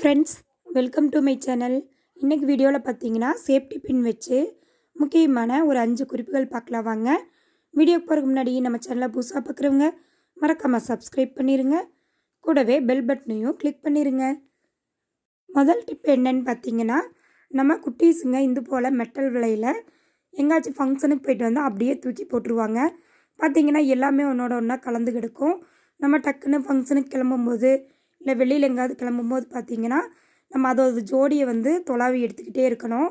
Friends welcome to my channel இன்றைக்கி வீடியோவில் பார்த்தீங்கன்னா சேஃப்டி பின் வச்சு முக்கியமான ஒரு அஞ்சு குறிப்புகள் பார்க்கலாம் வாங்க. வீடியோக்கு போகிறதுக்கு முன்னாடி நம்ம சேனலை புதுசாக பார்க்குறவங்க மறக்காமல் சப்ஸ்கிரைப் பண்ணிடுங்க கூடவே பெல் பட்டனையும் கிளிக் பண்ணிடுங்க முதல் டிப் என்னன்னு பார்த்தீங்கன்னா நம்ம குட்டீஸுங்க இது போல் மெட்டல் விலையில் எங்காச்சும் ஃபங்க்ஷனுக்கு போயிட்டு வந்தால் அப்படியே தூக்கி போட்டுருவாங்க. பார்த்தீங்கன்னா எல்லாமே ஒன்றோட ஒன்றா கலந்து கிடக்கும். நம்ம டக்குன்னு ஃபங்க்ஷனுக்கு கிளம்பும்போது இல்லை வெளியில் எங்கேயாவது கிளம்பும்போது பார்த்தீங்கன்னா நம்ம அதோட ஜோடியை வந்து தொலாவி எடுத்துக்கிட்டே இருக்கணும்.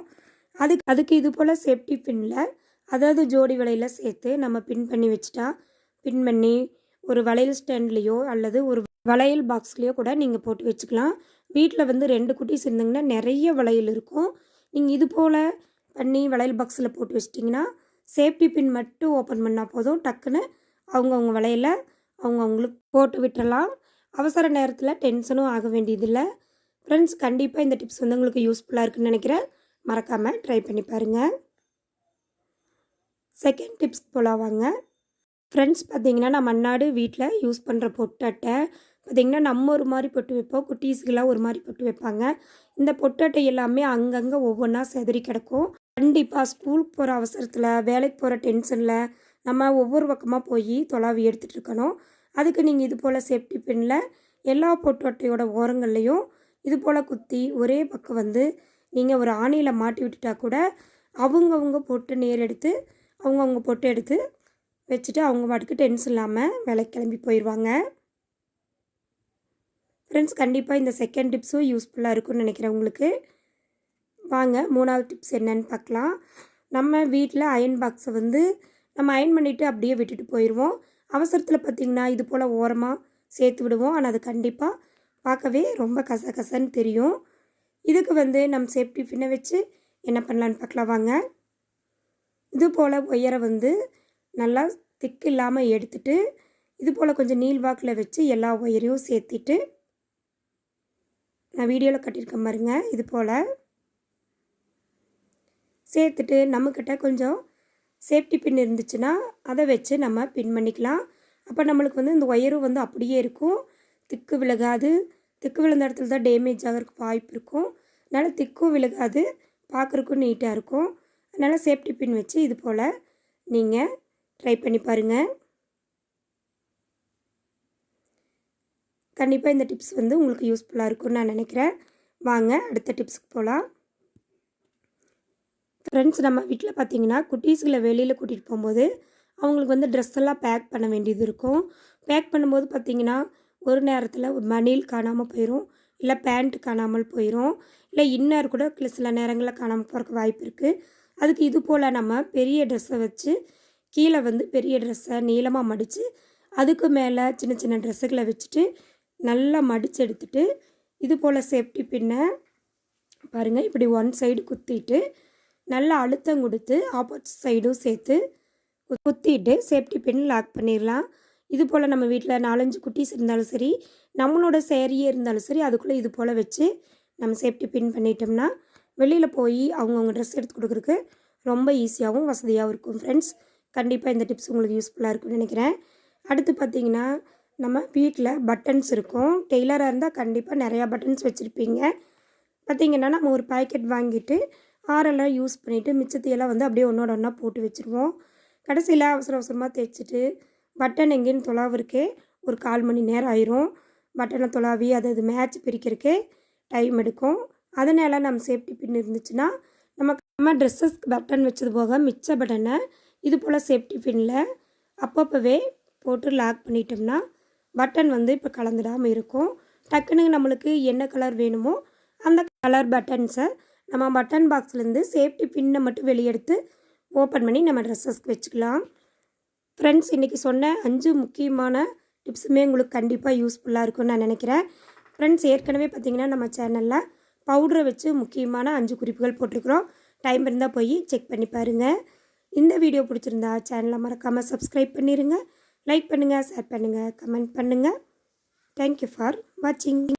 அதுக்கு அதுக்கு இது போல் சேஃப்டி பின்னில் அதாவது ஜோடி வலையில் சேர்த்து நம்ம பின் பண்ணி வச்சுட்டா பின் பண்ணி ஒரு வளையல் ஸ்டாண்ட்லேயோ அல்லது ஒரு வளையல் பாக்ஸ்லேயோ கூட நீங்கள் போட்டு வச்சுக்கலாம். வீட்டில் வந்து ரெண்டு குட்டி இருந்தீங்கன்னா நிறைய வளையல் இருக்கும். நீங்கள் இது போல் பண்ணி வளையல் பாக்ஸில் போட்டு வச்சிட்டிங்கன்னா சேஃப்டி பின் மட்டும் ஓப்பன் பண்ணால் போதும். டக்குன்னு அவங்கவுங்க வளையலை அவங்கவுங்களுக்கு போட்டு விட்டுறலாம். அவசர நேரத்தில் டென்ஷனும் ஆக வேண்டியதில்லை. ஃப்ரெண்ட்ஸ் கண்டிப்பாக இந்த டிப்ஸ் வந்து உங்களுக்கு யூஸ்ஃபுல்லாக இருக்குன்னு நினைக்கிறேன். மறக்காமல் ட்ரை பண்ணி பாருங்கள் செகண்ட் டிப்ஸ் போலாவாங்க ஃப்ரெண்ட்ஸ் பார்த்தீங்கன்னா நான் மண்ணாடு வீட்டில் யூஸ் பண்ணுற பொட்டட்டை பார்த்திங்கன்னா நம்ம ஒரு மாதிரி பொட்டு வைப்போம். குட்டீஸுக்கெல்லாம் ஒரு மாதிரி பொட்டு வைப்பாங்க. இந்த பொட்டட்டை எல்லாமே அங்கங்கே ஒவ்வொன்றா செதறி கிடக்கும். கண்டிப்பாக ஸ்கூலுக்கு போகிற அவசரத்தில் வேலைக்கு போகிற டென்ஷனில் நம்ம ஒவ்வொரு பக்கமாக போய் தொலாவி எடுத்துகிட்டு இருக்கணும். அதுக்கு நீங்கள் இது போல் சேஃப்டி பின்னில் எல்லா பொட்டோட்டையோட ஓரங்கள்லேயும் இது போல் குத்தி ஒரே பக்கம் வந்து நீங்கள் ஒரு ஆணியில் மாட்டி விட்டுட்டா கூட அவங்கவுங்க பொட்டு நேர் எடுத்து அவங்கவுங்க பொட்டு எடுத்து வச்சுட்டு அவங்க பாட்டுக்கு டென்ஷன் இல்லாமல் வேலைக்கு கிளம்பி போயிடுவாங்க ஃப்ரெண்ட்ஸ் கண்டிப்பாக இந்த செகண்ட் டிப்ஸும் யூஸ்ஃபுல்லாக இருக்கும்னு நினைக்கிறேன் உங்களுக்கு. வாங்க மூணாவது டிப்ஸ் என்னன்னு பார்க்கலாம். நம்ம வீட்டில் அயன் பாக்ஸை வந்து நம்ம அயன் பண்ணிவிட்டு அப்படியே விட்டுட்டு போயிடுவோம் அவசரத்தில் பார்த்திங்கன்னா இது போல் ஓரமாக சேர்த்து விடுவோம். ஆனால் அது கண்டிப்பாக பார்க்கவே ரொம்ப கச கசன்னு தெரியும். இதுக்கு வந்து நம்ம சேஃப்டி பின்ன வச்சு என்ன பண்ணலான்னு பார்க்கலாம். வாங்க. இது போல் ஒயரை வந்து நல்லா திக்கு இல்லாமல் எடுத்துட்டு இது போல் கொஞ்சம் நீள் வாக்கில் வச்சு எல்லா ஒயரையும் சேர்த்திட்டு நான் வீடியோவில் கட்டியிருக்கேன் பாருங்க. இது போல் சேர்த்துட்டு நம்மக்கிட்ட கொஞ்சம் சேஃப்டி பின் இருந்துச்சுன்னா அதை வச்சு நம்ம பின் பண்ணிக்கலாம். அப்போ நம்மளுக்கு வந்து இந்த ஒயரும் வந்து அப்படியே இருக்கும். திக்கு விலகாது. திக்கு விழுந்த இடத்துல தான் டேமேஜ் ஆகிறதுக்கு வாய்ப்பு இருக்கும். அதனால் திக்கும் விலகாது. பார்க்குறக்கும் நீட்டாக இருக்கும். அதனால் சேஃப்டி பின் வச்சு இது போல் நீங்கள் ட்ரை பண்ணி பாருங்கள் கண்டிப்பாக இந்த டிப்ஸ் வந்து உங்களுக்கு யூஸ்ஃபுல்லாக இருக்கும்னு நான் நினைக்கிறேன். வாங்க அடுத்த டிப்ஸுக்கு போகலாம் ஃப்ரெண்ட்ஸ் நம்ம வீட்டில் பார்த்தீங்கன்னா குட்டீஸ்களை வெளியில் கூட்டிகிட்டு போகும்போது அவங்களுக்கு வந்து ட்ரெஸ் எல்லாம் பேக் பண்ண வேண்டியது இருக்கும். பேக் பண்ணும்போது பார்த்திங்கன்னா ஒரு நேரத்தில் மணில் காணாமல் போயிடும் இல்லை பேண்ட் காணாமல் போயிடும் இல்லை இன்னர் கூட சில நேரங்களில் காணாமல் போகிறக்கு வாய்ப்பு இருக்குது அதுக்கு இது போல் நம்ம பெரிய ட்ரெஸ்ஸை வச்சு கீழே வந்து பெரிய ட்ரெஸ்ஸை நீளமாக மடித்து அதுக்கு மேலே சின்ன சின்ன ட்ரெஸ்ஸுகளை வச்சுட்டு நல்லா மடித்து எடுத்துட்டு இது போல் சேஃப்டி பின்ன பாருங்கள் இப்படி ஒன் சைடு குத்திட்டு நல்லா அழுத்தம் கொடுத்து ஆப்போசிட் சைடும் சேர்த்து குத்திட்டு சேஃப்டி பின் லாக் பண்ணிடலாம். இது போல் நம்ம வீட்டில் நாலஞ்சு குட்டீஸ் இருந்தாலும் சரி நம்மளோட சேரியே இருந்தாலும் சரி அதுக்குள்ளே இது போல் வச்சு நம்ம சேஃப்டி பின் பண்ணிட்டோம்னா வெளியில் போய் அவங்கவுங்க ட்ரெஸ் எடுத்து கொடுக்குறக்கு ரொம்ப ஈஸியாகவும் வசதியாகவும் இருக்கும் ஃப்ரெண்ட்ஸ் கண்டிப்பாக இந்த டிப்ஸ் உங்களுக்கு யூஸ்ஃபுல்லாக இருக்கும்னு நினைக்கிறேன். அடுத்து பார்த்திங்கன்னா நம்ம வீட்டில் பட்டன்ஸ் இருக்கும். டெய்லராக இருந்தால் கண்டிப்பாக நிறையா பட்டன்ஸ் வச்சுருப்பீங்க. பார்த்திங்கன்னா நம்ம ஒரு பேக்கெட் வாங்கிட்டு ஆரெல்லாம் யூஸ் பண்ணிவிட்டு மிச்சத்தையெல்லாம் வந்து அப்படியே ஒன்றோட ஒன்றா போட்டு வச்சுருவோம். கடைசியில் அவசர அவசரமாக தைச்சிட்டு பட்டன் எங்கேன்னு தொலாவிற்கே ஒரு கால் மணி நேரம் ஆயிரும். பட்டனை தொலாவி அதை அது மேட்ச் பிரிக்கிறக்கே டைம் எடுக்கும். அதனால் நம்ம சேஃப்டி பின் இருந்துச்சுன்னா நம்ம நம்ம ட்ரெஸ்ஸஸ்க்கு பட்டன் வச்சது போக மிச்ச பட்டனை இது போல் சேஃப்டி பின்னில் அப்பப்போவே போட்டு லாக் பண்ணிட்டோம்னா பட்டன் வந்து இப்போ கலந்துடாமல் இருக்கும். டக்குன்னு நம்மளுக்கு என்ன கலர் வேணுமோ அந்த கலர் பட்டன்ஸை நம்ம பட்டன் பாக்ஸ்லேருந்து சேஃப்டி பின்னை மட்டும் வெளியெடுத்து ஓப்பன் பண்ணி நம்ம ட்ரெஸ்ஸஸ்க்கு வச்சுக்கலாம். ஃப்ரெண்ட்ஸ் இன்றைக்கி சொன்ன அஞ்சு முக்கியமான டிப்ஸுமே உங்களுக்கு கண்டிப்பாக யூஸ்ஃபுல்லாக இருக்கும்னு நான் நினைக்கிறேன். ஃப்ரெண்ட்ஸ் ஏற்கனவே பார்த்திங்கன்னா நம்ம சேனலில் பவுடரை வச்சு முக்கியமான அஞ்சு குறிப்புகள் போட்டிருக்கிறோம். டைம் இருந்தால் போய் செக் பண்ணி பாருங்கள் இந்த வீடியோ பிடிச்சிருந்தா சேனலை மறக்காமல் சப்ஸ்கிரைப் பண்ணிடுங்க லைக் பண்ணுங்கள் ஷேர் பண்ணுங்கள் கமெண்ட் பண்ணுங்கள் தேங்க்யூ ஃபார் வாட்சிங்